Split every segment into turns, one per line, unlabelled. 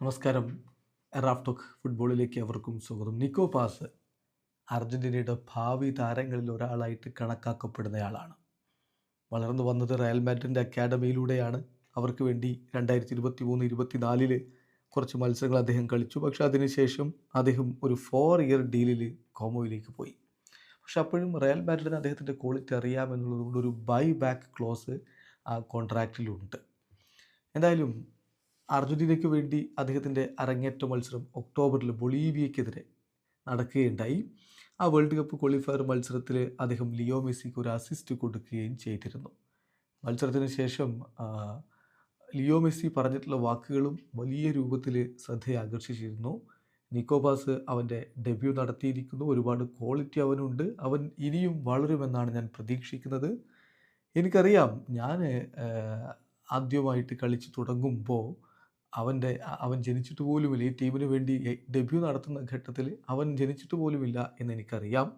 നമസ്കാരം. റാഫ്ടോക്ക് ഫുട്ബോളിലേക്ക് അവർക്കും സ്വാഗതം. നിക്കോ പാസ് അർജന്റീനയുടെ ഭാവി താരങ്ങളിൽ ഒരാളായിട്ട് കണക്കാക്കപ്പെടുന്നയാളാണ്. വളർന്നു വന്നത് റയൽ മാഡ്രിന്റെ അക്കാഡമിയിലൂടെയാണ്. അവർക്ക് വേണ്ടി രണ്ടായിരത്തി ഇരുപത്തി മൂന്ന് ഇരുപത്തിനാലിൽ കുറച്ച് മത്സരങ്ങൾ അദ്ദേഹം കളിച്ചു. പക്ഷെ അതിനുശേഷം അദ്ദേഹം ഒരു ഫോർ ഇയർ ഡീലിൽ കോമോയിലേക്ക് പോയി. പക്ഷെ അപ്പോഴും റയൽ മാഡ്രിഡിന് അദ്ദേഹത്തിന്റെ ക്വാളിറ്റി അറിയാമെന്നുള്ളതുകൊണ്ട് ഒരു ബൈ ബാക്ക് ക്ലോസ് ആ കോൺട്രാക്റ്റിലുണ്ട്. എന്തായാലും അർജന്റീനയ്ക്ക് വേണ്ടി അദ്ദേഹത്തിന്റെ അരങ്ങേറ്റ മത്സരം ഒക്ടോബറിൽ ബൊളീവിയക്കെതിരെ നടക്കുകയുണ്ടായി. ആ വേൾഡ് കപ്പ് ക്വാളിഫയർ മത്സരത്തിൽ അദ്ദേഹം ലിയോ മെസ്സിക്ക് ഒരു അസിസ്റ്റ് കൊടുക്കുകയും ചെയ്തിരുന്നു. മത്സരത്തിന് ശേഷം ലിയോ മെസ്സി പറഞ്ഞിട്ടുള്ള വാക്കുകളും വലിയ രൂപത്തിൽ ശ്രദ്ധയെ ആകർഷിച്ചിരുന്നു നിക്കോബാസ് അവന്റെ ഡെബ്യൂ നടത്തിയിരിക്കുന്നു. ഒരുപാട് ക്വാളിറ്റി അവനുണ്ട്. അവൻ ഇനിയും വളരുമെന്നാണ് ഞാൻ പ്രതീക്ഷിക്കുന്നത്. എനിക്കറിയാം ഞാൻ ആദ്യമായിട്ട് കളിച്ച് തുടങ്ങുമ്പോൾ അവന്റെ അവൻ ജനിച്ചിട്ട് പോലുമില്ല. ഈ ടീമിന് വേണ്ടി ഡെബ്യൂ നടത്തുന്ന ഘട്ടത്തിൽ അവൻ ജനിച്ചിട്ട് പോലുമില്ല എന്ന് എനിക്കറിയാം.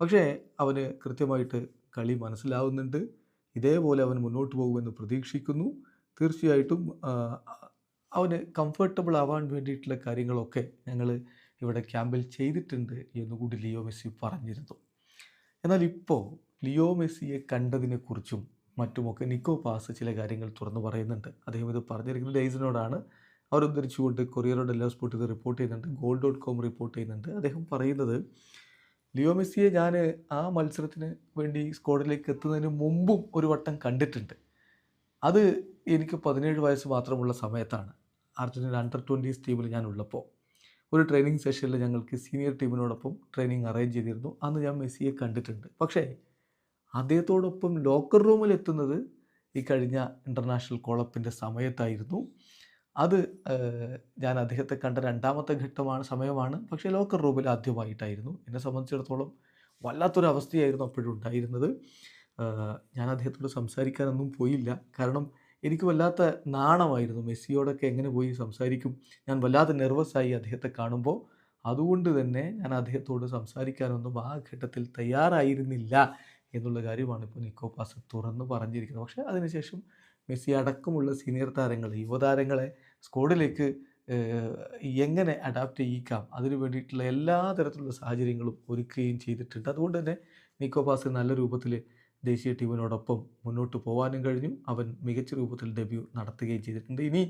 പക്ഷേ അവന് കൃത്യമായിട്ട് കളി മനസ്സിലാവുന്നുണ്ട്. ഇതേപോലെ അവൻ മുന്നോട്ട് പോകുമെന്ന് പ്രതീക്ഷിക്കുന്നു. തീർച്ചയായിട്ടും അവന് കംഫർട്ടബിൾ ആവാൻ വേണ്ടിയിട്ടുള്ള കാര്യങ്ങളൊക്കെ ഞങ്ങൾ ഇവിടെ ക്യാമ്പിൽ ചെയ്തിട്ടുണ്ട് എന്നുകൂടി ലിയോ മെസ്സി പറഞ്ഞിരുന്നു. എന്നാൽ ഇപ്പോൾ ലിയോ മെസ്സിയെ കണ്ടതിനെക്കുറിച്ചും മറ്റുമൊക്കെ നിക്കോ പാസ് ചില കാര്യങ്ങൾ തുറന്നു പറയുന്നുണ്ട്. അദ്ദേഹം ഇത് പറഞ്ഞിരിക്കുന്നത് ഡേയ്സിനോടാണ്. അവർ ഉദ്ധരിച്ചുകൊണ്ട് കൊറിയറോ ഡെല്ലോ സ്പോർട്ട് ഇത് റിപ്പോർട്ട് ചെയ്യുന്നുണ്ട്. ഗോൾ ഡോട്ട് കോം റിപ്പോർട്ട് ചെയ്യുന്നുണ്ട്. അദ്ദേഹം പറയുന്നത് ലിയോ മെസ്സിയെ ഞാൻ ആ മത്സരത്തിന് വേണ്ടി സ്ക്വാഡിലേക്ക് എത്തുന്നതിന് മുമ്പും ഒരു വട്ടം കണ്ടിട്ടുണ്ട്. അത് എനിക്ക് പതിനേഴ് വയസ്സ് മാത്രമുള്ള സമയത്താണ്. അർജന്റീന അണ്ടർ ട്വന്റീസ് ടീമിൽ ഞാൻ ഉള്ളപ്പോൾ. ഒരു ട്രെയിനിങ് സെഷനിൽ ഞങ്ങൾക്ക് സീനിയർ ടീമിനോടൊപ്പം ട്രെയിനിങ് അറേഞ്ച് ചെയ്തിരുന്നു. അന്ന് ഞാൻ മെസ്സിയെ കണ്ടിട്ടുണ്ട്. പക്ഷേ അദ്ദേഹത്തോടൊപ്പം ലോക്കർ റൂമിൽ എത്തുന്നത് ഈ കഴിഞ്ഞ ഇന്റർനാഷണൽ കോളപ്പിന്റെ സമയത്തായിരുന്നു. അത് ഞാൻ അദ്ദേഹത്തെ കണ്ട രണ്ടാമത്തെ ഘട്ടമാണ് സമയമാണ്. പക്ഷേ ലോക്കർ റൂമിൽ ആദ്യമായിട്ടായിരുന്നു. എന്നെ സംബന്ധിച്ചിടത്തോളം വല്ലാത്തൊരു അവസ്ഥയായിരുന്നു അപ്പോഴും ഉണ്ടായിരുന്നത് ഞാൻ അദ്ദേഹത്തോട് സംസാരിക്കാനൊന്നും പോയില്ല. കാരണം എനിക്ക് വല്ലാത്ത നാണമായിരുന്നു. മെസ്സിയോടൊക്കെ എങ്ങനെ പോയി സംസാരിക്കും? ഞാൻ വല്ലാതെ നെർവസായി അദ്ദേഹത്തെ കാണുമ്പോൾ. അതുകൊണ്ട് തന്നെ ഞാൻ അദ്ദേഹത്തോട് സംസാരിക്കാനൊന്നും ആ ഘട്ടത്തിൽ തയ്യാറായിരുന്നില്ല. എന്നുള്ള കാര്യമാണ് ഇപ്പോൾ നിക്കോ പാസ് തുറന്ന് പറഞ്ഞിരിക്കുന്നത്. പക്ഷേ അതിനുശേഷം മെസ്സി അടക്കമുള്ള സീനിയർ താരങ്ങൾ യുവതാരങ്ങളെ സ്ക്വാഡിലേക്ക് എങ്ങനെ അഡാപ്റ്റ് ചെയ്യിക്കാം അതിന് വേണ്ടിയിട്ടുള്ള എല്ലാ തരത്തിലുള്ള സാഹചര്യങ്ങളും ഒരുക്കുകയും ചെയ്തിട്ടുണ്ട്. അതുകൊണ്ട് തന്നെ നിക്കോ പാസ് നല്ല രൂപത്തിൽ ദേശീയ ടീമിനോടൊപ്പം മുന്നോട്ട് പോകാനും കഴിഞ്ഞു. അവൻ മികച്ച രൂപത്തിൽ ഡെബ്യൂ നടത്തുകയും ചെയ്തിട്ടുണ്ട്. ഇനി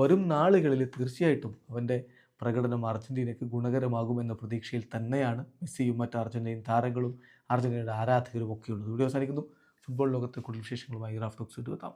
വരും നാളുകളിൽ തീർച്ചയായിട്ടും അവന്റെ പ്രകടനം അർജന്റീനയ്ക്ക് ഗുണകരമാകുമെന്ന പ്രതീക്ഷയിൽ തന്നെയാണ് മെസ്സിയും മറ്റ് അർജന്റീൻ താരങ്ങളും അർജന്റീനയുടെ ആരാധകരും ഒക്കെയുള്ളത് വീഡിയോ അവസാനിക്കുന്നു. ഫുട്ബോൾ ലോകത്തെ കൂടുതൽ വിശേഷങ്ങളുമായി ഗ്രാഫ് ടോക്സ് എത്താം.